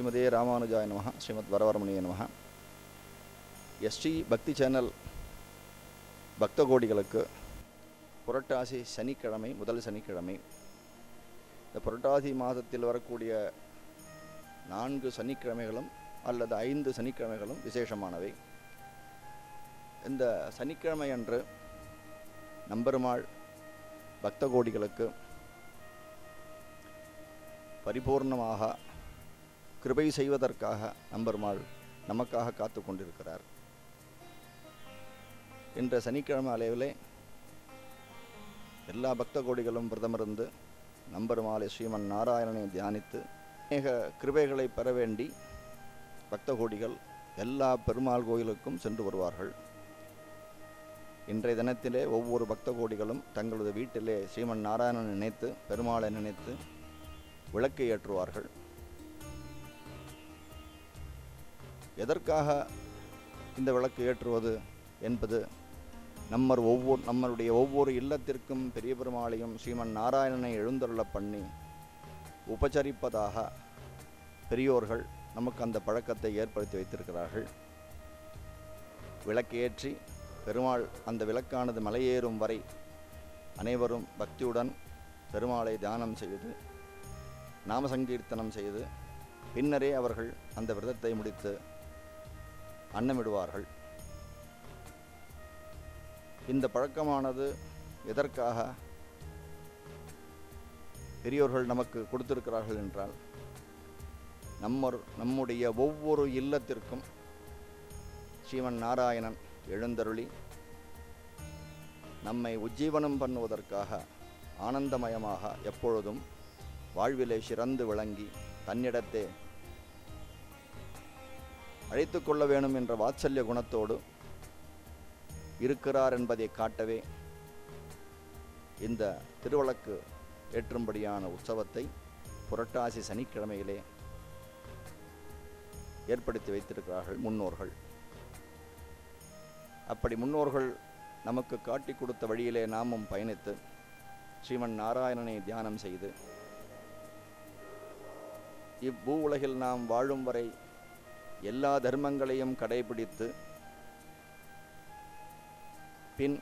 ஸ்ரீமதே ராமானுஜாய நமஹ ஸ்ரீமத் வரவரமணிய நமஹ எஸ்டி பக்தி சேனல் பக்த கோடிகளுக்கு புரட்டாசி சனிக்கிழமை முதல் சனிக்கிழமை. இந்த புரட்டாசி மாதத்தில் வரக்கூடிய நான்கு சனிக்கிழமைகளும் அல்லது ஐந்து சனிக்கிழமைகளும் விசேஷமானவை. இந்த சனிக்கிழமை அன்று நம்பெருமாள் பக்த கோடிகளுக்கு பரிபூர்ணமாக கிருபை செய்வதற்காக நம்பெருமாள் நமக்காக காத்து கொண்டிருக்கிறார். இன்ற சனிக்கிழமை அளவிலே எல்லா பக்த கோடிகளும் பிரதமிருந்து நம்பெருமாளை ஸ்ரீமன் நாராயணனை தியானித்து அநேக கிருபைகளை பெற வேண்டி பக்த கோடிகள் எல்லா பெருமாள் கோயிலுக்கும் சென்று வருவார்கள். இன்றைய தினத்திலே ஒவ்வொரு பக்த கோடிகளும் தங்களது வீட்டிலே ஸ்ரீமன் நாராயணனை நினைத்து பெருமாளை நினைத்து விளக்கு ஏற்றுவார்கள். எதற்காக இந்த விளக்கு ஏற்றுவது என்பது நம்மர் ஒவ்வொரு நம்மளுடைய ஒவ்வொரு இல்லத்திற்கும் பெரிய பெருமாளையும் ஸ்ரீமன் நாராயணனை எழுந்தருள பண்ணி உபச்சரிப்பதாக பெரியோர்கள் நமக்கு அந்த பழக்கத்தை ஏற்படுத்தி வைத்திருக்கிறார்கள். விளக்கேற்றி பெருமாள் அந்த விளக்கானது மலையேறும் வரை அனைவரும் பக்தியுடன் பெருமாளை தியானம் செய்து நாம சங்கீர்த்தனம் செய்து பின்னரே அவர்கள் அந்த விரதத்தை முடித்து அன்னமிடுவார்கள். இந்த பழக்கமானது எதற்காக பெரியோர்கள் நமக்கு கொடுத்திருக்கிறார்கள் என்றால் நம்ம நம்முடைய ஒவ்வொரு இல்லத்திற்கும் ஸ்ரீமன் நாராயணன் எழுந்தருளி நம்மை உஜ்ஜீவனம் பண்ணுவதற்காக ஆனந்தமயமாக எப்பொழுதும் வாழ்விலே சிறந்து விளங்கி தன்னிடத்தே அழைத்து கொள்ள வேணும் என்ற வாத்சல்ய குணத்தோடு இருக்கிறார் என்பதை காட்டவே இந்த திருவழக்கு ஏற்றும்படியான உற்சவத்தை புரட்டாசி சனிக்கிழமையிலே ஏற்படுத்தி வைத்திருக்கிறார்கள் முன்னோர்கள். அப்படி முன்னோர்கள் நமக்கு காட்டி கொடுத்த வழியிலே நாமும் பயணித்து ஸ்ரீமன் நாராயணனை தியானம் செய்து இப்பூ உலகில் நாம் வாழும் வரை எல்லா தர்மங்களையும் கடைபிடித்து பின்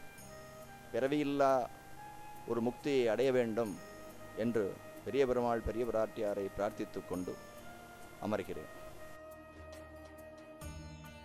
பிறவியில்லா ஒரு முக்தியை அடைய வேண்டும் என்று பெரிய பெருமாள் பெரிய பிராட்டியாரை பிரார்த்தித்துக் கொண்டு அமர்கிறேன்.